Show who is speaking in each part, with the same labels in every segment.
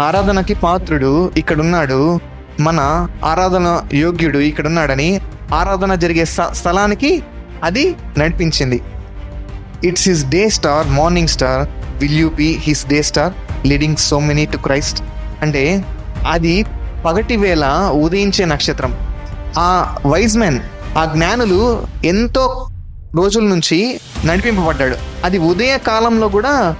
Speaker 1: ఆరాధనకి పాత్రుడు ఇక్కడున్నాడు. మన ఆరాధన యోగ్యుడు ఇక్కడున్నాడని ఆరాధన జరిగే స్థ- స్థలానికి అది నడిపించింది. It's his day star morning star will you be his day star leading so many to Christ అంటే అది పగటి వేళ ఉదయించే నక్షత్రం. ఆ వైజ్ మెన్ ఆ జ్ఞానులు ఎంతో రోజుల నుంచి నడిపింపబడ్డాడు. అది ఉదయ కాలంలో కూడా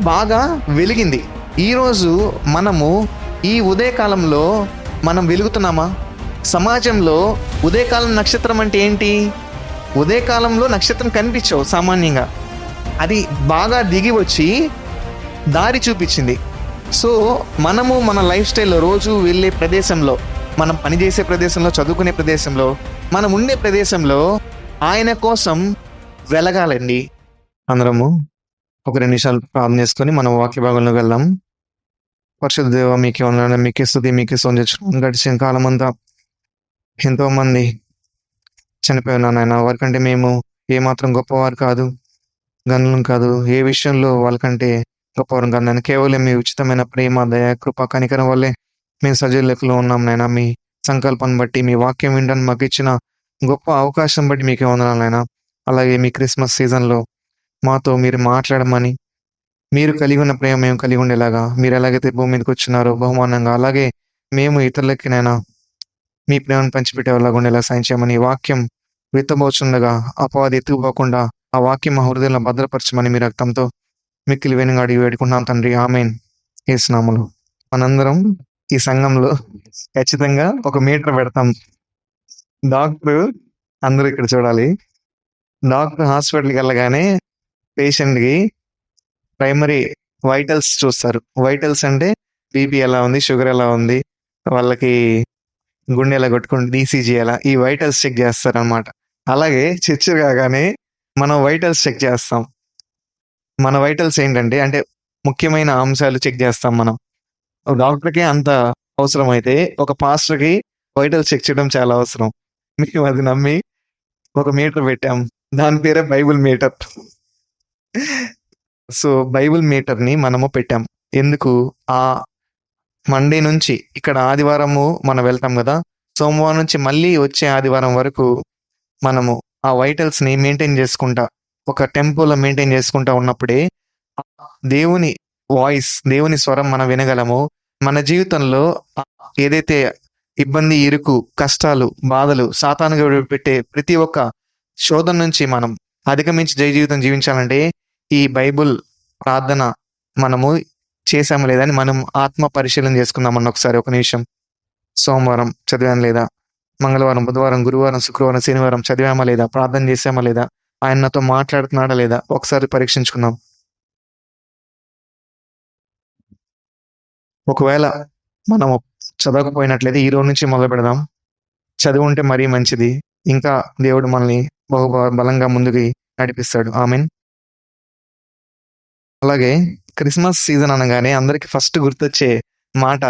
Speaker 1: బాగా వెలిగింది. ఈరోజు మనము ఈ ఉదయకాలంలో మనం వెలుగుతున్నామా? సమాజంలో ఉదయకాలం నక్షత్రం అంటే ఏంటి? ఉదయకాలంలో నక్షత్రం కనిపించవు సామాన్యంగా. అది బాగా దిగి వచ్చి దారి చూపించింది. సో మనము మన లైఫ్ స్టైల్లో రోజు వెళ్ళే ప్రదేశంలో మనం పనిచేసే ప్రదేశంలో చదువుకునే ప్రదేశంలో మనం ఉండే ప్రదేశంలో ఆయన కోసం వెలగాలండి. అందరము ఒక రెండు నిమిషాలు ప్రార్థన చేసుకొని మనం వాక్య భాగంలో వెళ్దాం. పరిశుద్ధ దేవ మీకే ఉన్నాను మీకే స్థుతి మీకే సొందించడం గడిచిన కాలం అంతా ఎంతో మంది చనిపోయినా నాయన వారికంటే మేము ఏమాత్రం గొప్పవారు కాదు గనులం కాదు. ఏ విషయంలో వాళ్ళకంటే గొప్పవారం కాదు నాయన. కేవలం మీ ఉచితమైన ప్రేమ దయ కృప కనికరం వల్లే మేము సజీవ లెక్కలో ఉన్నాం నాయన. మీ సంకల్పాన్ని బట్టి మీ వాక్యం వినడానికి మాకు ఇచ్చిన గొప్ప అవకాశం బట్టి మీకే వందనాలు నాయన. అలాగే మీ క్రిస్మస్ సీజన్లో మాతో మీరు మాట్లాడమని మీరు కలిగి ఉన్న ప్రేమ మేము కలిగి ఉండేలాగా. మీరు ఎలాగైతే భూమి మీదకి వచ్చినారో బహుమానంగా అలాగే మేము ఇతరులకి నైనా మీ ప్రేమను పంచిపెట్టేలాగా ఉండేలా సాయం చేయమని ఈ వాక్యం విత్తబోచుండగా అపవాది ఎత్తుకుపోకుండా ఆ వాక్యం మా హృదయంలో భద్రపరచమని మీ రక్తంతో మిక్కిలి అడిగి వేడుకున్నాం తండ్రి. ఆమెన్. ఏసునాములు మనందరం ఈ సంఘంలో ఖచ్చితంగా ఒక మీటర్ పెడతాం. డాక్టర్ అందరూ ఇక్కడ చూడాలి. డాక్టర్ హాస్పిటల్కి వెళ్ళగానే పేషెంట్కి ప్రైమరీ వైటల్స్ చూస్తారు. వైటల్స్ అంటే బీపీ ఎలా ఉంది షుగర్ ఎలా ఉంది వాళ్ళకి గుండె ఎలా కొట్టుకుంటుంది ఈసీజీ ఎలా ఈ వైటల్స్ చెక్ చేస్తారు అనమాట అలాగే చర్చ కాగానే మనం వైటల్స్ చెక్ చేస్తాం. మన వైటల్స్ ఏంటంటే అంటే ముఖ్యమైన అంశాలు చెక్ చేస్తాం మనం. ఒక డాక్టర్కి అంత అవసరం అయితే ఒక పాస్టర్కి వైటల్స్ చెక్ చేయడం చాలా అవసరం. మేము అది నమ్మి ఒక మీటర్ పెట్టాం. దాని పేరే బైబుల్ మీటర్. సో బైబుల్ మీటర్ని మనము పెట్టాం. ఎందుకు? ఆ మండే నుంచి ఇక్కడ ఆదివారము మనం వెళ్తాం కదా సోమవారం నుంచి మళ్ళీ వచ్చే ఆదివారం వరకు మనము ఆ వైటల్స్ని మెయింటైన్ చేసుకుంటా ఒక టెంపోలో మెయింటైన్ చేసుకుంటా ఉన్నప్పుడే దేవుని వాయిస్ దేవుని స్వరం మనం వినగలము. మన జీవితంలో ఏదైతే ఇబ్బంది ఇరుకు కష్టాలు బాధలు సాతానుగా పెట్టే ప్రతి ఒక్క శోధన నుంచి మనం అధిగమించి జయ జీవితం జీవించాలంటే ఈ బైబుల్ ప్రార్థన మనము చేసాము లేదా అని మనం ఆత్మ పరిశీలన చేసుకుందామన్న ఒకసారి ఒక నిమిషం. సోమవారం చదివాను లేదా? మంగళవారం బుధవారం గురువారం శుక్రవారం శనివారం చదివామా లేదా? ప్రార్థన చేసామా లేదా? ఆయన నాతో మాట్లాడుతున్నాడా లేదా? ఒకసారి పరీక్షించుకుందాం. ఒకవేళ మనము చదవకపోయినట్లయితే ఈ రోజు నుంచి మొదలు పెడదాం. చదువు ఉంటే మరీ మంచిది. ఇంకా దేవుడు మనల్ని బహు బలంగా ముందుకి నడిపిస్తాడు. ఆమెన్. అలాగే క్రిస్మస్ సీజన్ అనగానే అందరికి ఫస్ట్ గుర్తొచ్చే మాట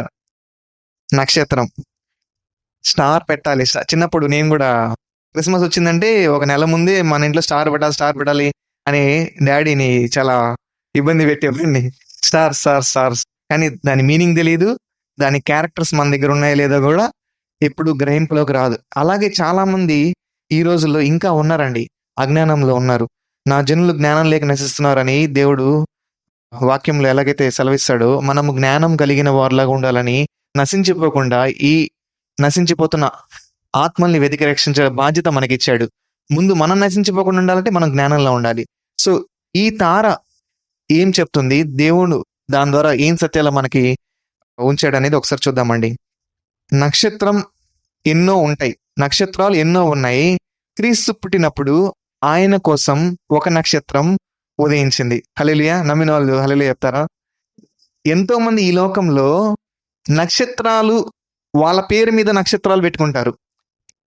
Speaker 1: నక్షత్రం. స్టార్ పెట్టాలి. చిన్నప్పుడు నేను కూడా క్రిస్మస్ వచ్చిందంటే ఒక నెల ముందే మన ఇంట్లో స్టార్ పెట్టాలి స్టార్ పెట్టాలి అని డాడీని చాలా ఇబ్బంది పెట్టేవాడిని. స్టార్ స్టార్ స్టార్స్ కానీ దాని మీనింగ్ తెలియదు దాని క్యారెక్టర్స్ మన దగ్గర ఉన్నాయో లేదో కూడా ఎప్పుడు గ్రహింపులోకి రాదు. అలాగే చాలా మంది ఈ రోజుల్లో ఇంకా ఉన్నారండి. అజ్ఞానంలో ఉన్నారు. నా జనులు జ్ఞానం లేక నశిస్తున్నారని దేవుడు వాక్యంలో ఎలాగైతే సెలవిస్తాడో మనము జ్ఞానం కలిగిన వారిలాగా ఉండాలని నశించిపోకుండా ఈ నశించిపోతున్న ఆత్మల్ని వెతికి రక్షించే బాధ్యత మనకిచ్చాడు. ముందు మనం నశించిపోకుండా ఉండాలంటే మనం జ్ఞానంలో ఉండాలి. సో ఈ తార ఏం చెప్తుంది? దేవుడు దాని ద్వారా ఏం సత్యాలు మనకి ఉంచాడు అనేది ఒకసారి చూద్దామండి. నక్షత్రం ఎన్నో ఉంటాయి. నక్షత్రాలు ఎన్నో ఉన్నాయి. క్రీస్తు పుట్టినప్పుడు ఆయన కోసం ఒక నక్షత్రం ఉదయించింది. హలిలియా నమ్మిన వాళ్ళు హలిలియా చెప్తారా? ఎంతో మంది ఈ లోకంలో నక్షత్రాలు వాళ్ళ పేరు మీద నక్షత్రాలు పెట్టుకుంటారు.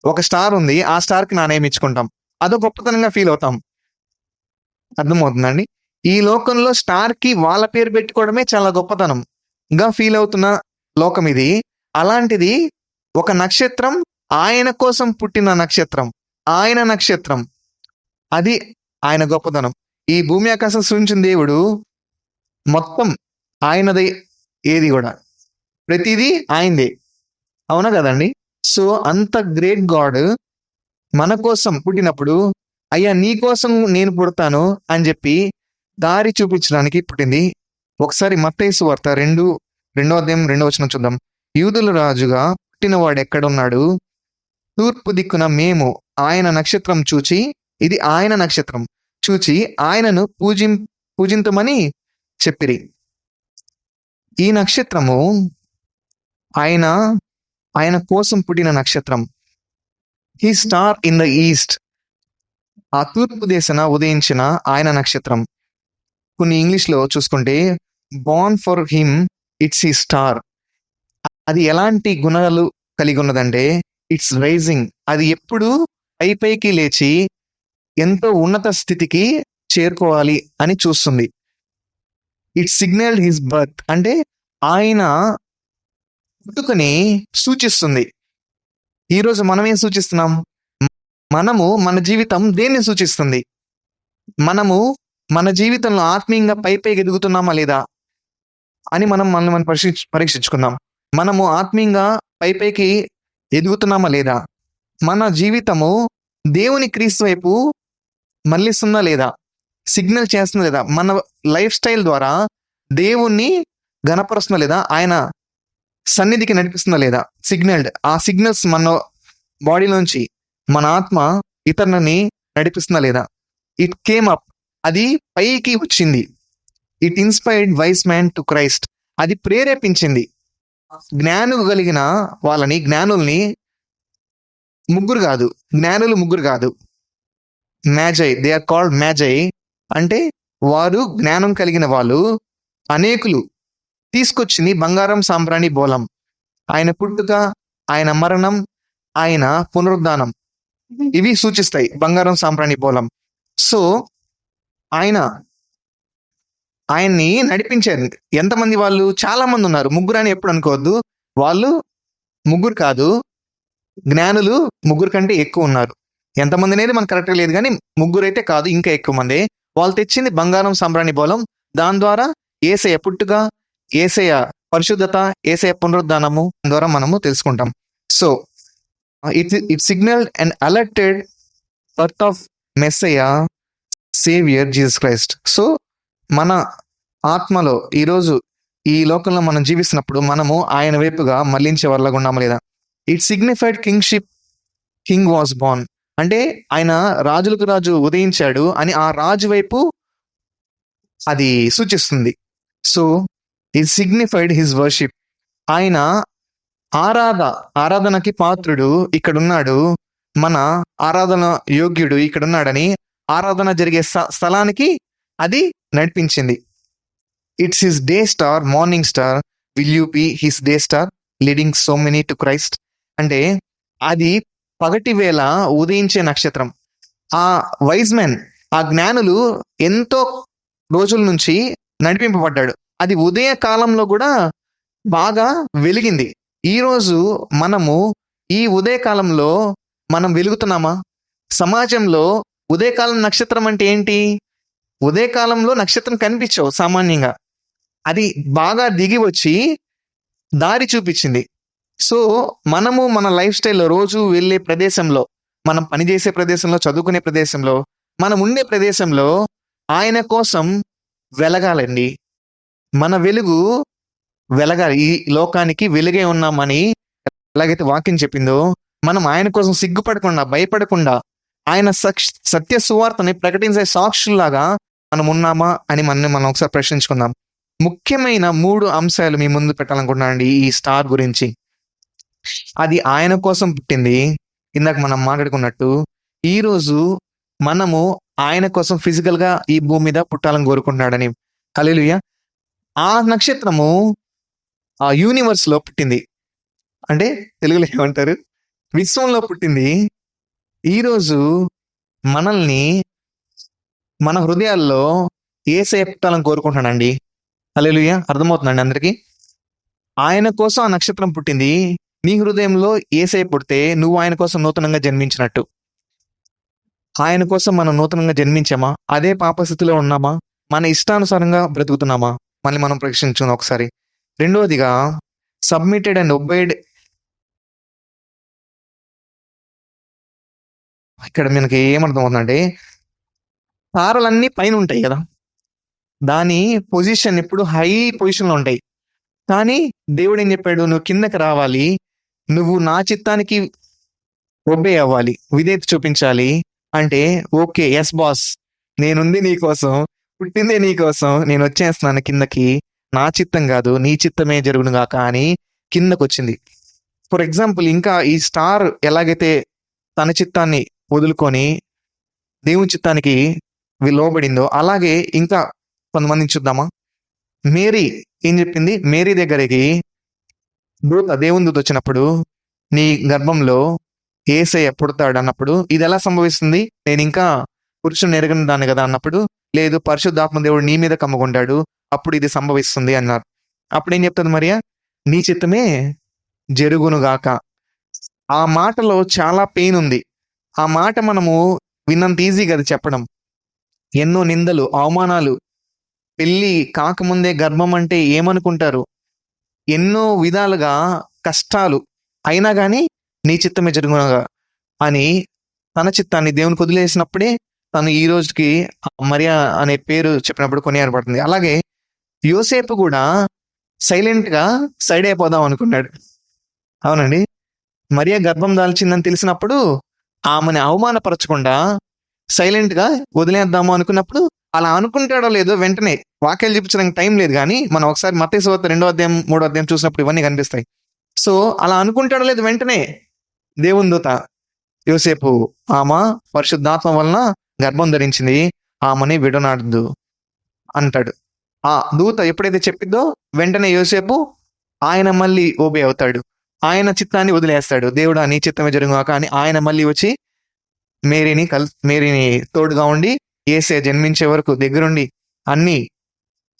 Speaker 1: ఒక స్టార్ ఉంది. ఆ స్టార్కి నా నేమ్ ఇచ్చుకుంటాం. అదో గొప్పతనంగా ఫీల్ అవుతాం. అర్థమవుతుందండి ఈ లోకంలో స్టార్కి వాళ్ళ పేరు పెట్టుకోవడమే చాలా గొప్పతనంగా ఫీల్ అవుతున్న లోకం ఇది. అలాంటిది ఒక నక్షత్రం ఆయన కోసం పుట్టిన నక్షత్రం. ఆయన నక్షత్రం. అది ఆయన గొప్పతనం. ఈ భూమి ఆకాశం సృష్టించిన దేవుడు మొత్తం ఆయనది ఏది కూడా. ప్రతిదీ ఆయనదే. అవునా కదండి? సో అంత గ్రేట్ గాడ్ మన కోసం పుట్టినప్పుడు అయ్యా నీ కోసం నేను పుడతాను అని చెప్పి దారి చూపించడానికి పుట్టింది. ఒకసారి మత్తేసు వార్త రెండు రెండో అధ్యాయం రెండో వచనం చూద్దాం. యూదుల రాజుగా పుట్టినవాడు ఎక్కడున్నాడు? తూర్పు దిక్కున మేము ఆయన నక్షత్రం చూచి ఇది ఆయన నక్షత్రం. చూచి ఆయనను పూజిం పూజింతమని చెప్పిరి. ఈ నక్షత్రము ఆయన ఆయన కోసం పుట్టిన నక్షత్రం. He star in the east ఆ తూర్పు దేశన ఉదయించిన ఆయన నక్షత్రం. కొన్ని ఇంగ్లీష్లో చూసుకుంటే బాన్ ఫర్ హిమ్ ఇట్స్ ఈ స్టార్ అది ఎలాంటి గుణాలు కలిగి ఉన్నదంటే ఇట్స్ రైజింగ్ అది ఎప్పుడు పై పైకి లేచి ఎంతో ఉన్నత స్థితికి చేరుకోవాలి అని చూస్తుంది. ఇట్ సిగ్నల్ హిస్ బర్త్ అంటే ఆయన పుట్టుకని సూచిస్తుంది. ఈరోజు మనం ఏం సూచిస్తున్నాం? మనము మన జీవితం దేన్ని సూచిస్తుంది? మనము మన జీవితంలో ఆత్మీయంగా పై ఎదుగుతున్నామా లేదా అని మనం మనల్ని మనం పరీక్ష పరీక్షించుకుందాం. మనము ఆత్మీయంగా పై పైకి ఎదుగుతున్నామా లేదా? మన జీవితము దేవుని క్రీస్తు వైపు మళ్ళిస్తుందా లేదా? సిగ్నల్ చేస్తుందా లేదా? మన లైఫ్ స్టైల్ ద్వారా దేవుణ్ణి గణపరుస్తుందా లేదా? ఆయన సన్నిధికి నడిపిస్తుందా లేదా? సిగ్నల్ ఆ సిగ్నల్స్ మన బాడీలోంచి మన ఆత్మ ఇతరులని నడిపిస్తుందా లేదా? ఇట్ కేమ్ అప్ అది పైకి వచ్చింది. It inspired wise man to Christ అది ప్రేరేపించింది. జ్ఞాను కలిగిన వాళ్ళని జ్ఞానుల్ని ముగ్గురు కాదు. జ్ఞానులు ముగ్గురు కాదు. Magi they are called magi అంటే వారు జ్ఞానం కలిగిన వాళ్ళు అనేకులు తీసుకొచ్చింది బంగారం సాంబ్రాణి బోలం ఆయన పుట్టుక ఆయన మరణం ఆయన పునరుద్ధానం. ఇవి సూచిస్తాయి బంగారం సాంబ్రాణి బోలం సో ఆయన ఆయన్ని నడిపించారు. ఎంతమంది వాళ్ళు? చాలా మంది ఉన్నారు. ముగ్గురు అని ఎప్పుడు అనుకోవద్దు. వాళ్ళు ముగ్గురు కాదు జ్ఞానులు ముగ్గురు కంటే ఎక్కువ ఉన్నారు. ఎంతమంది అనేది మనకు కరెక్ట్గా లేదు కానీ ముగ్గురైతే కాదు ఇంకా ఎక్కువ మంది. వాళ్ళు తెచ్చింది బంగారం సంబ్రాణి బోలం దాని ద్వారా ఏసయ పుట్టుక ఏసయ పరిశుద్ధత ఏసయ పునరుద్ధానము ద్వారా మనము తెలుసుకుంటాం. So it it signal and alerted birth of messiah saviour Jesus Christ. So మన ఆత్మలో ఈరోజు ఈ లోకంలో మనం జీవిస్తున్నప్పుడు మనము ఆయన వైపుగా మళ్ళించే వాళ్ళగా ఉన్నాము లేదా? It signified kingship. King was born అంటే ఆయన రాజులకు రాజు ఉదయించాడు అని ఆ రాజు వైపు అది సూచిస్తుంది. సో ఈ సిగ్నిఫైడ్ హిజ్ వర్షిప్ ఆయన ఆరాధ ఆరాధనకి పాత్రుడు ఇక్కడున్నాడు. మన ఆరాధన యోగ్యుడు ఇక్కడున్నాడని ఆరాధన జరిగే స్థ- స్థలానికి అది నడిపించింది. It's his day star morning star will you be his day star leading so many to Christ అంటే అది పగటి వేళ ఉదయించే నక్షత్రం. ఆ వైజ్ మెన్ ఆ జ్ఞానులు ఎంతో రోజుల నుంచి నడిపింపబడ్డాడు. అది ఉదయ కాలంలో కూడా బాగా వెలిగింది. ఈరోజు మనము ఈ ఉదయ కాలంలో మనం వెలుగుతున్నామా? సమాజంలో ఉదయకాలం నక్షత్రం అంటే ఏంటి? ఉదయకాలంలో నక్షత్రం కనిపించవు సామాన్యంగా. అది బాగా దిగి వచ్చి దారి చూపించింది. సో మనము మన లైఫ్ స్టైల్లో రోజు వెళ్ళే ప్రదేశంలో మనం పనిచేసే ప్రదేశంలో చదువుకునే ప్రదేశంలో మనం ఉండే ప్రదేశంలో ఆయన కోసం వెలగాలండి. మన వెలుగు వెలగాలి. ఈ లోకానికి వెలుగే ఉన్నామని ఎలాగైతే వాక్యం చెప్పిందో మనం ఆయన కోసం సిగ్గుపడకుండా భయపడకుండా ఆయన సక్ష- సత్య సువార్తని ప్రకటించే సాక్షుల్లాగా మనం ఉన్నామా అని మనం మనం ఒకసారి ప్రశ్నించుకుందాం. ముఖ్యమైన మూడు అంశాలు మీ ముందు పెట్టాలనుకుంటున్నానండి ఈ స్టార్ గురించి. అది ఆయన కోసం పుట్టింది. ఇందాక మనం మాట్లాడుకున్నట్టు ఈ రోజు మనము ఆయన కోసం ఫిజికల్గా ఈ భూమి మీద పుట్టాలని కోరుకుంటున్నాడని. హల్లెలూయా ఆ నక్షత్రము ఆ యూనివర్స్లో పుట్టింది. అంటే తెలుగులో ఏమంటారు? విశ్వంలో పుట్టింది. ఈరోజు మనల్ని మన హృదయాల్లో ఏసే పుట్టాలని కోరుకుంటున్నాడండి. హల్లెలూయా అర్థమవుతుందండి అందరికీ? ఆయన కోసం ఆ నక్షత్రం పుట్టింది. నీ హృదయంలో ఏసై పుడితే నువ్వు ఆయన కోసం నూతనంగా జన్మించినట్టు. ఆయన కోసం మనం నూతనంగా జన్మించామా? అదే పాపస్థితిలో ఉన్నామా? మన ఇష్టానుసారంగా బ్రతుకుతున్నామా? మళ్ళీ మనం ప్రశ్నించుకుందాం ఒకసారి. రెండవదిగా సబ్మిటెడ్ అండ్ ఒబైడ్ ఇక్కడ మనకి ఏమర్థం అవుతుందంటే తారలన్నీ పైన ఉంటాయి కదా? దాని పొజిషన్ ఎప్పుడు హై పొజిషన్లో ఉంటాయి. కానీ దేవుడు ఏం చెప్పాడు? నువ్వు కిందకి రావాలి. నువ్వు నా చిత్తానికి ఒబే అవ్వాలి విధేయత చూపించాలి అంటే ఓకే ఎస్ బాస్ నేనుంది నీకోసం పుట్టిందే నీకోసం నేను వచ్చేస్తున్నాను కిందకి. నా చిత్తం కాదు నీ చిత్తమే జరుగును గాక అని కిందకు వచ్చింది ఫర్ ఎగ్జాంపుల్ ఇంకా ఈ స్టార్ ఎలాగైతే తన చిత్తాన్ని వదులుకొని దేవుని చిత్తానికి లోబడిందో అలాగే ఇంకా కొంతమందిని చూద్దామా? మేరీ ఏం చెప్పింది? మేరీ దగ్గరికి దూత దేవుని దూత వచ్చినప్పుడు నీ గర్భంలో ఏసయ్య పుడతాడు అన్నప్పుడు ఇది ఎలా సంభవిస్తుంది? నేను ఇంకా పురుషుని ఎరగని దాన్ని కదా అన్నప్పుడు లేదు పరిశుద్ధాత్మ దేవుడు నీ మీద కమ్ముకుంటాడు అప్పుడు ఇది సంభవిస్తుంది అన్నారు. అప్పుడు ఏం చెప్తుంది మరియా? నీ చిత్తమే జరుగునుగాక ఆ మాటలో చాలా పెయిన్ ఉంది. ఆ మాట మనము విన్నంత ఈజీ కదా చెప్పడం. ఎన్నో నిందలు అవమానాలు పెళ్ళి కాకముందే గర్భం అంటే ఏమనుకుంటారు? ఎన్నో విధాలుగా కష్టాలు అయినా కానీ నీ చిత్తమే జరుగునగా అని తన చిత్తాన్ని దేవునికి వదిలేసినప్పుడే తను ఈ రోజుకి మరియా అనే పేరు చెప్పినప్పుడు కొనియాడబడుతుంది. అలాగే యోసేపు కూడా సైలెంట్గా సైడ్ అయిపోదాం అనుకున్నాడు. అవునండి. మరియా గర్భం దాల్చిందని తెలిసినప్పుడు ఆమెను అవమానపరచకుండా సైలెంట్గా వదిలేద్దాము అనుకున్నప్పుడు అలా అనుకుంటాడో లేదో వెంటనే వాక్యాలు చూపించడానికి టైం లేదు కానీ మనం ఒకసారి మతేశ్వత రెండో అధ్యాయం మూడో అధ్యాయం చూసినప్పుడు ఇవన్నీ కనిపిస్తాయి. సో అలా అనుకుంటాడో లేదు వెంటనే దేవుని దూత యోసేపు ఆమె పరిశుద్ధాత్మ వలన గర్భం ధరించింది ఆమెని విడనాడదు అంటాడు. ఆ దూత ఎప్పుడైతే చెప్పిద్దో వెంటనే యోసేపు ఆయన మళ్ళీ ఓబే అవుతాడు. ఆయన చిత్తాన్ని వదిలేస్తాడు. దేవుడా నీ చిత్తమే జరుగుగాక అని ఆయన మళ్ళీ వచ్చి మేరీని కల్ మేరీని తోడుగా ఉండి ఏసే జన్మించే వరకు దగ్గరుండి అన్ని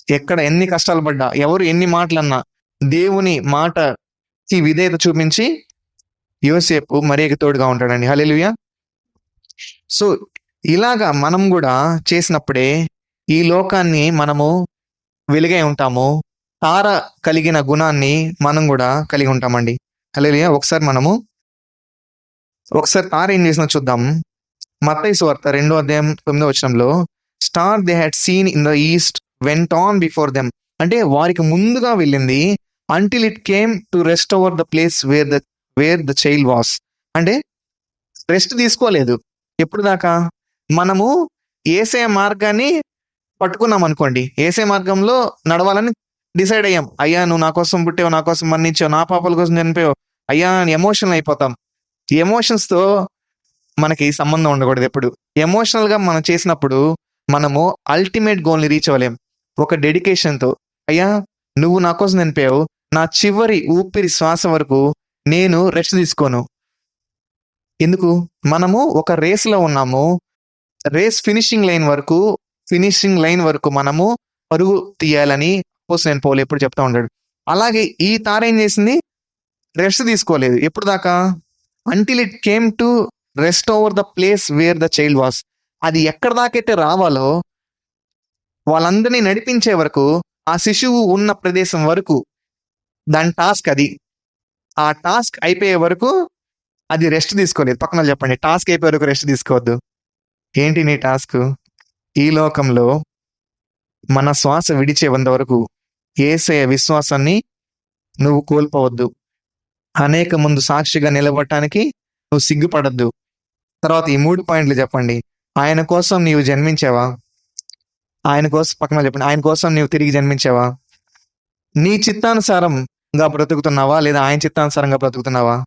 Speaker 1: ఎక్కడ ఎన్ని కష్టాలు పడ్డా ఎవరు ఎన్ని మాటలన్నా దేవుని మాటకి విధేయత చూపించి యోసేపు మరియకి తోడుగా ఉంటాడండి. హల్లెలూయా. సో ఇలాగా మనం కూడా చేసినప్పుడే ఈ లోకాన్ని మనము వెలుగై ఉంటాము తార కలిగిన గుణాన్ని మనం కూడా కలిగి ఉంటామండి. హల్లెలూయా. ఒకసారి మనము ఒకసారి తార ఏం చేసిన చూద్దాం. మత్తయి వార్త రెండో అధ్యాయం తొమ్మిదో వచనంలో star they had seen in the east went on before them. అంటే వారికి ముందుగా వెళ్ళింది until it came to rest over the place where the where the child was. అంటే రెస్ట్ తీసుకోలేదు. ఎప్పుడు దాకా? మనము ఏసే మార్గాన్ని పట్టుకున్నాం అనుకోండి. ఏసే మార్గంలో నడవాలని డిసైడ్ అయ్యాం. అయ్యా నువ్వు నా కోసం పుట్టావు నా కోసం మరణించావు నా పాపల కోసం చనిపోయావు. అయ్యా ఎమోషనల్ అయిపోతాం. ఎమోషన్స్తో ఎమోషన్స్తో మనకి సంబంధం ఉండకూడదు ఎప్పుడు. ఎమోషనల్గా మనం చేసినప్పుడు మనము అల్టిమేట్ గోల్ని రీచ్ అవ్వలేం. ఒక డెడికేషన్తో అయ్యా నువ్వు నా కోసం నింపావు నా చివరి ఊపిరి శ్వాస వరకు నేను రెస్ట్ తీసుకోను. ఎందుకు? మనము ఒక రేస్లో ఉన్నాము. రేస్ ఫినిషింగ్ లైన్ వరకు ఫినిషింగ్ లైన్ వరకు మనము పరుగు తీయాలని పోస్ట్ నేను పోలే ఎప్పుడు చెప్తా ఉంటాడు. అలాగే ఈ తార ఏం చేసింది? రెస్ట్ తీసుకోలేదు. ఎప్పుడు దాకా? Until it came to rest over the place where the child was అది ఎక్కడ దాకైతే రావాలో వాళ్ళందరినీ నడిపించే వరకు ఆ శిశువు ఉన్న ప్రదేశం వరకు దాని టాస్క్ అది. ఆ టాస్క్ అయిపోయే వరకు అది రెస్ట్ తీసుకోలేదు. పక్కన చెప్పండి టాస్క్ అయిపోయే వరకు రెస్ట్ తీసుకోవద్దు. ఏంటి నీ టాస్క్ ఈ లోకంలో మన శ్వాస విడిచేంత వరకు ఏసయ విశ్వాసాన్ని నువ్వు కోల్పోవద్దు. అనేక ముందు సాక్షిగా నిలబడటానికి నువ్వు సిగ్గుపడద్దు. తర్వాత ఈ మూడు పాయింట్లు చెప్పండి. ఆయన కోసం నీవు జన్మించావా? ఆయన కోసం పక్కన చెప్పండి. ఆయన కోసం నీవు తిరిగి జన్మించావా? నీ చిత్తానుసారంగా బ్రతుకుతున్నావా? లేదా ఆయన చిత్తానుసారంగా బ్రతుకుతున్నావా?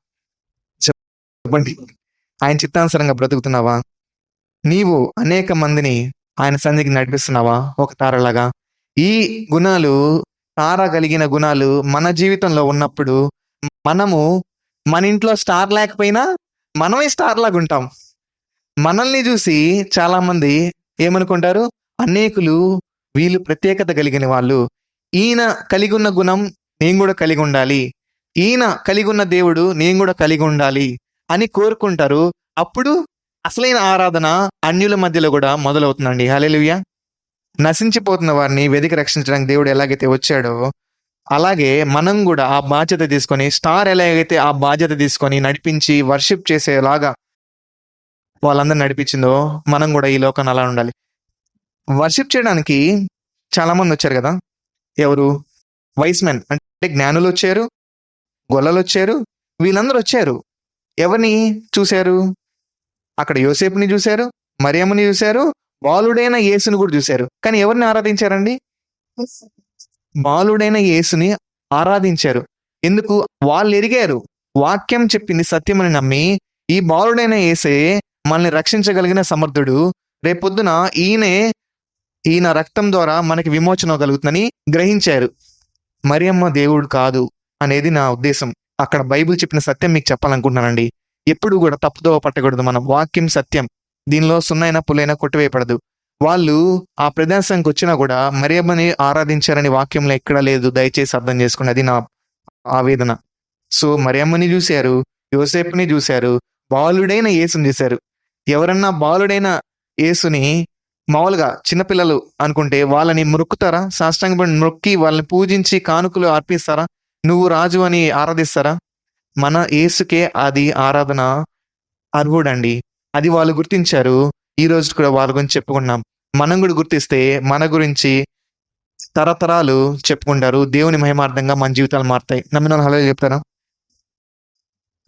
Speaker 1: చెప్పండి. ఆయన చిత్తానుసారంగా బ్రతుకుతున్నావా? నీవు అనేక మందిని ఆయన సంధికి నడిపిస్తున్నావా? ఒక తారలాగా. ఈ గుణాలు తార కలిగిన గుణాలు మన జీవితంలో ఉన్నప్పుడు మనము మన ఇంట్లో స్టార్ లేకపోయినా మనమే స్టార్ లాగా ఉంటాం మనల్ని చూసి చాలామంది ఏమనుకుంటారు? అనేకులు వీళ్ళు ప్రత్యేకత కలిగిన వాళ్ళు. ఈయన కలిగి ఉన్న గుణం నేను కూడా కలిగి ఉండాలి. ఈయన కలిగి ఉన్న దేవుడు నేను కూడా కలిగి ఉండాలి అని కోరుకుంటారు. అప్పుడు అసలైన ఆరాధన అన్యుల మధ్యలో కూడా మొదలవుతుందండి. హల్లెలూయా. నశించిపోతున్న వారిని వేదిక రక్షించడానికి దేవుడు ఎలాగైతే వచ్చాడో అలాగే మనం కూడా ఆ బాధ్యత తీసుకొని స్టార్ ఎలాగైతే ఆ బాధ్యత తీసుకొని నడిపించి వర్షిప్ చేసేలాగా వాళ్ళందరూ నడిపించిందో మనం కూడా ఈ లోకాన్ని అలా ఉండాలి. వర్షిప్ చేయడానికి చాలా మంది వచ్చారు కదా? ఎవరు? వైస్ మెన్ అంటే జ్ఞానులు వచ్చారు గొల్లలు వచ్చారు వీళ్ళందరూ వచ్చారు. ఎవరిని చూశారు? అక్కడ యోసేపుని చూశారు మరియమ్మని చూశారు బాలుడైన యేసుని కూడా చూశారు. కానీ ఎవరిని ఆరాధించారండి? బాలుడైన యేసుని ఆరాధించారు. ఎందుకు? వాళ్ళు ఎరిగారు. వాక్యం చెప్పింది సత్యమని నమ్మి ఈ బాలుడైన యేసే మనల్ని రక్షించగలిగిన సమర్థుడు. రేపొద్దున ఈయనే ఈయన రక్తం ద్వారా మనకి విమోచన కలుగుతుందని గ్రహించారు. మరియమ్మ దేవుడు కాదు అనేది నా ఉద్దేశం. అక్కడ బైబిల్ చెప్పిన సత్యం మీకు చెప్పాలనుకుంటున్నానండి. ఎప్పుడు కూడా తప్పుదోవ పట్టకూడదు మనం. వాక్యం సత్యం. దీనిలో సున్నైనా పులైనా కొట్టివేయపడదు వాళ్ళు ఆ ప్రదేశానికి వచ్చినా కూడా మరియమ్మని ఆరాధించారని వాక్యంలో ఎక్కడా లేదు. దయచేసి అర్థం చేసుకోండి. అది నా ఆవేదన. సో మరియమ్మని చూశారు యోసేపుని చూశారు బాలుడైన యేసుని చూశారు. ఎవరన్నా బాలుడైన యేసుని మామూలుగా చిన్నపిల్లలు అనుకుంటే వాళ్ళని మొక్కుతారా? సాష్టాంగపడి మొక్కి వాళ్ళని పూజించి కానుకలు అర్పిస్తారా? నువ్వు రాజు అని ఆరాధిస్తారా? మన యేసుకే అది ఆరాధన అర్హుడండి. అది వాళ్ళు గుర్తించారు. ఈ రోజు కూడా వాళ్ళ గురించి చెప్పుకున్నాం మనం కూడా గుర్తిస్తే మన గురించి తరతరాలు చెప్పుకుంటారు. దేవుని మహిమార్థంగా మన జీవితాలు మారుతాయి. నమ్మిన హలో చెప్తారా?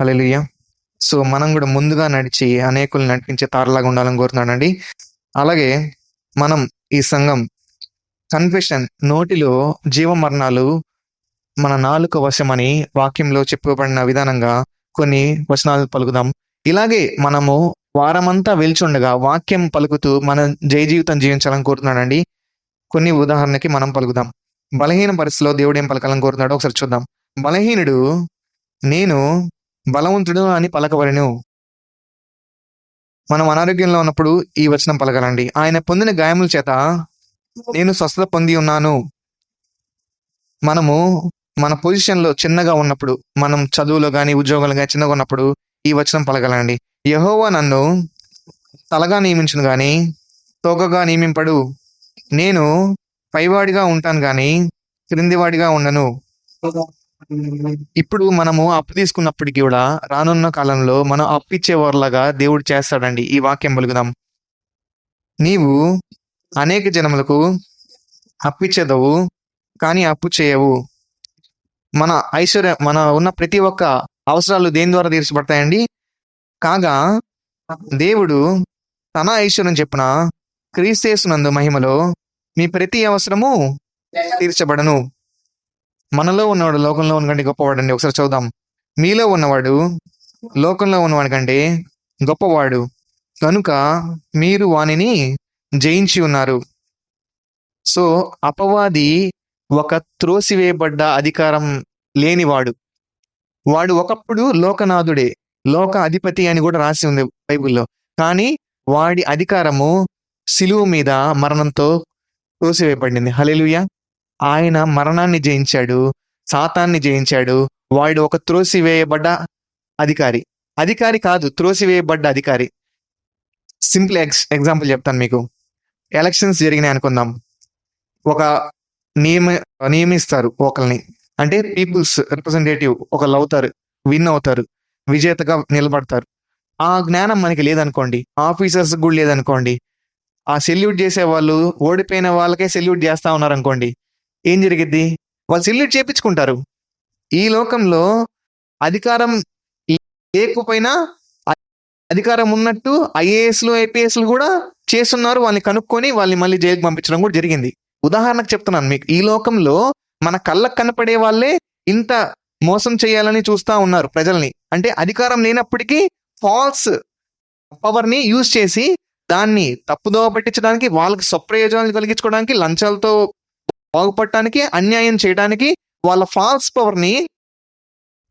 Speaker 1: హలో సో మనం కూడా ముందుగా నడిచి అనేకులు నడిపించే తారలాగా ఉండాలని కోరుతున్నానండి. అలాగే మనం ఈ సంఘం కన్ఫెషన్ నోటిలో జీవ మరణాలు మన నాలుక వశమని వాక్యంలో చెప్పబడిన విధానంగా కొన్ని వచనాలు పలుకుదాం. ఇలాగే మనము వారమంతా వెళ్చుండగా వాక్యం పలుకుతూ మన జయ జీవితం జీవించాలని కోరుతున్నాడండి కొన్ని ఉదాహరణకి మనం పలుకుదాం. బలహీన పరిస్థితిలో దేవుడు ఏం పలకాలని కోరుతున్నాడో ఒకసారి చూద్దాం. బలహీనుడు నేను బలవంతుడు అని పలకబడను. మనం అనారోగ్యంలో ఉన్నప్పుడు ఈ వచనం పలకరండి ఆయన పొందిన గాయముల చేత నేను స్వస్థత పొంది ఉన్నాను. మనము మన పొజిషన్లో చిన్నగా ఉన్నప్పుడు మనం చదువులో కానీ ఉద్యోగంలో కానీ చిన్నగా ఉన్నప్పుడు ఈ వచనం పలకలండి. యహోవా నన్ను తలగా నియమించను కానీ తోకగా నియమింపడు. నేను పైవాడిగా ఉంటాను కానీ క్రిందివాడిగా ఉండను. ఇప్పుడు మనము అప్పు తీసుకున్నప్పటికీ కూడా రానున్న కాలంలో మనం అప్పు ఇచ్చేవారులాగా దేవుడు చేస్తాడండి ఈ వాక్యం పలుకుదాం నీవు అనేక జనములకు అప్పిచ్చేదవు కానీ అప్పు చేయవు. మన ఐశ్వర్య మన ఉన్న ప్రతి ఒక్క అవసరాలు దేని ద్వారా తీర్చబడతాయండి? కాగా దేవుడు తన ఐశ్వర్యం చెప్పిన క్రీస్తేసునందు మహిమలో మీ ప్రతి అవసరము తీర్చబడను. మనలో ఉన్నవాడు లోకంలో ఉన్నకంటే గొప్పవాడండి. ఒకసారి చూద్దాం. మీలో ఉన్నవాడు లోకంలో ఉన్నవాడి కంటే గొప్పవాడు. కనుక మీరు వానిని జయించి ఉన్నారు. సో అపవాది ఒక త్రోసివేయబడ్డ అధికారం లేనివాడు. వాడు ఒకప్పుడు లోకనాథుడే. లోక అధిపతి అని కూడా రాసి ఉంది బైబిల్లో. కానీ వాడి అధికారము సిలువు మీద మరణంతో త్రోసివేయబడింది. హలేలుయా ఆయన మరణాన్ని జయించాడు సాతాన్ని జయించాడు. వాడు ఒక త్రోసివేయబడ్డ అధికారి. అధికారి కాదు త్రోసివేయబడ్డ అధికారి. సింపుల్ ఎక్స్ ఎగ్జాంపుల్ చెప్తాను మీకు. ఎలక్షన్స్ జరిగినాయి అనుకుందాం. ఒక నియమ నియమిస్తారు ఒకరిని అంటే పీపుల్స్ రిప్రజెంటేటివ్ ఒకళ్ళు అవుతారు విన్ అవుతారు విజేతగా నిలబడతారు. ఆ జ్ఞానం మనకి లేదనుకోండి ఆఫీసర్స్ కూడా లేదనుకోండి ఆ సెల్యూట్ చేసే వాళ్ళు ఓడిపోయిన వాళ్ళకే సెల్యూట్ చేస్తా ఉన్నారు అనుకోండి ఏం జరిగిద్ది? వాళ్ళు సెల్యూట్ చేపించుకుంటారు ఈ లోకంలో అధికారం లేకపోయినా అధికారం ఉన్నట్టు ఐఏఎస్లు ఐపీఎస్లు కూడా చేస్తున్నారు. వాళ్ళని కనుక్కొని వాళ్ళని మళ్ళీ జైలుకి పంపించడం కూడా జరిగింది. ఉదాహరణకు చెప్తున్నాను మీకు. ఈ లోకంలో మన కళ్ళకు కనపడే వాళ్ళే ఇంత మోసం చేయాలని చూస్తా ఉన్నారు ప్రజల్ని. అంటే అధికారం లేనప్పటికీ ఫాల్స్ పవర్ని యూజ్ చేసి దాన్ని తప్పుదోవ పట్టించడానికి వాళ్ళకి స్వప్రయోజనాలు కలిగించుకోవడానికి లంచాలతో బాగుపడటానికి అన్యాయం చేయడానికి వాళ్ళ ఫాల్స్ పవర్ని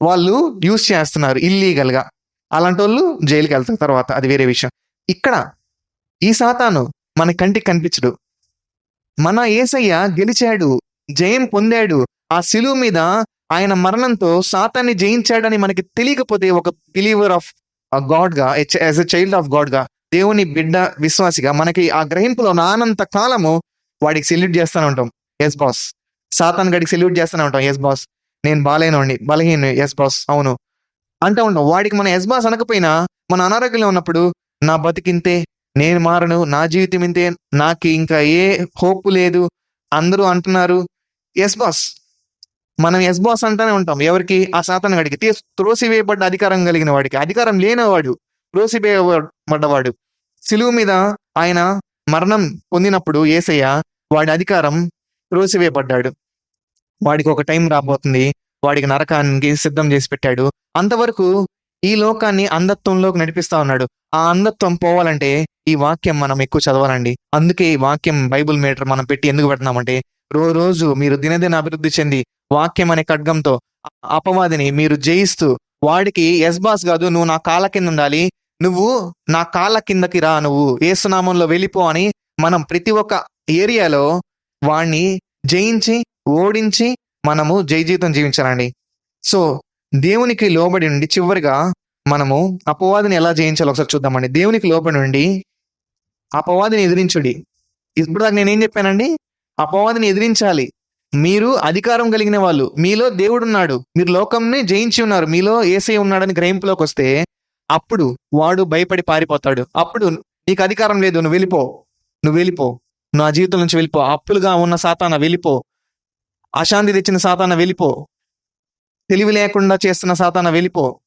Speaker 1: వాళ్ళు యూజ్ చేస్తున్నారు ఇల్లీగల్గా అలాంటి వాళ్ళు జైలుకి వెళ్తారు తర్వాత అది వేరే విషయం. ఇక్కడ ఈ సాతాను మన కంటికి కనిపించడు. మన ఏసయ్య గెలిచాడు జయం పొందాడు. ఆ శిలువు మీద ఆయన మరణంతో సాతాన్ని జయించాడని మనకి తెలియకపోతే ఒక బిలీవర్ ఆఫ్ గాడ్గా యాజ్ ఎ చైల్డ్ ఆఫ్ గాడ్గా దేవుని బిడ్డ విశ్వాసిగా మనకి ఆ గ్రహింపులో నానంత కాలము వాడికి సెల్యూట్ చేస్తూనే ఉంటాం. ఎస్ బాస్ సాతాన్ గడికి సెల్యూట్ చేస్తూనే ఉంటాం. ఎస్ బాస్ నేను బాలేనండి బలహీన ఎస్ బాస్ అవును. అంటూ ఉంటాం. వాడికి మన ఎస్ బాస్ అనకపోయినా మన అనారోగ్యంలో ఉన్నప్పుడు నా బతికింతే నేను మారను నా జీవితం ఇంతే నాకు ఇంకా ఏ హోప్ లేదు. అందరూ అంటున్నారు. ఎస్ బాస్ మనం ఎస్ బాస్ అంటానే ఉంటాం. ఎవరికి? ఆ సాతాన్ గడికి. తీస్ త్రోసివేయబడ్డ అధికారం కలిగిన వాడికి. అధికారం లేనివాడు త్రోసివేయబడ్డవాడు. సిలువు మీద ఆయన మరణం పొందినప్పుడు ఏసయ్య వాడి అధికారం త్రోసివేయబడ్డాడు వాడికి ఒక టైం రాబోతుంది. వాడికి నరకానికి సిద్ధం చేసి పెట్టాడు. అంతవరకు ఈ లోకాన్ని అంధత్వంలోకి నడిపిస్తా ఉన్నాడు. ఆ అంధత్వం పోవాలంటే ఈ వాక్యం మనం ఎక్కువ చదవాలండి. అందుకే ఈ వాక్యం బైబుల్ మీటర్ మనం పెట్టి ఎందుకు పెడుతున్నామంటే రోజు రోజు మీరు దినదిన అభివృద్ధి చెంది వాక్యం అనే ఖడ్గంతో అపవాదిని మీరు జయిస్తూ వాడికి ఎస్ బాస్ కాదు నువ్వు నా కాళ్ళ కింద ఉండాలి. నువ్వు నా కాళ్ళ కిందకి రా నువ్వు. ఏసునామంలో వెళ్ళిపో అని మనం ప్రతి ఒక్క ఏరియాలో వాణ్ణి జయించి ఓడించి మనము జై జీవితం జీవించాలండి. సో దేవునికి లోబడి నుండి చివరిగా మనము అపవాదిని ఎలా జయించాలో ఒకసారి చూద్దామండి. దేవునికి లోబడి నుండి అపవాదిని ఎదిరించుడి. ఇప్పుడు దాకా నేనేం చెప్పానండి? అపవాదిని ఎదిరించాలి. మీరు అధికారం కలిగిన వాళ్ళు మీలో దేవుడు ఉన్నాడు మీరు లోకంని జయించి ఉన్నారు మీలో ఏసై ఉన్నాడని గ్రహింపులోకి వస్తే అప్పుడు వాడు భయపడి పారిపోతాడు. అప్పుడు నీకు అధికారం లేదు నువ్వు వెళ్ళిపో నువ్వు వెళ్ళిపో. నా జీవితం నుంచి వెళ్ళిపో. అప్పులుగా ఉన్న సాతాన వెళ్ళిపో. అశాంతి తెచ్చిన సాతాన వెళ్ళిపో. తెలివి లేకుండా చేస్తున్న సాతాన వెళ్ళిపో.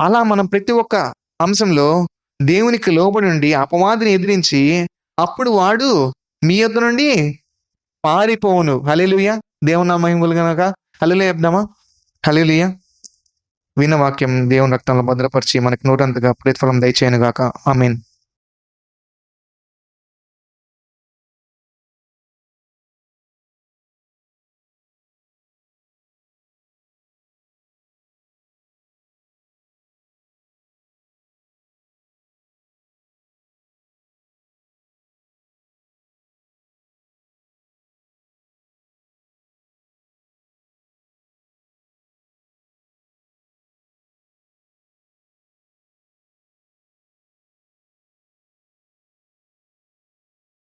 Speaker 1: అలా మనం ప్రతి ఒక్క అంశంలో దేవునికి లోబడి ఉండి అపవాదిని ఎదిరించి అప్పుడు వాడు మీ యొద్ నుండి పారిపోవును. హలేలుయ దేవుని మహిమలు గనక హలేలుయ చెప్దామా? హలేలుయ విన్న వాక్యం దేవుని రక్తంలో భద్రపరిచి మనకి నూరంతగా ప్రతిఫలం దయచేయను గాక ఆమెన్.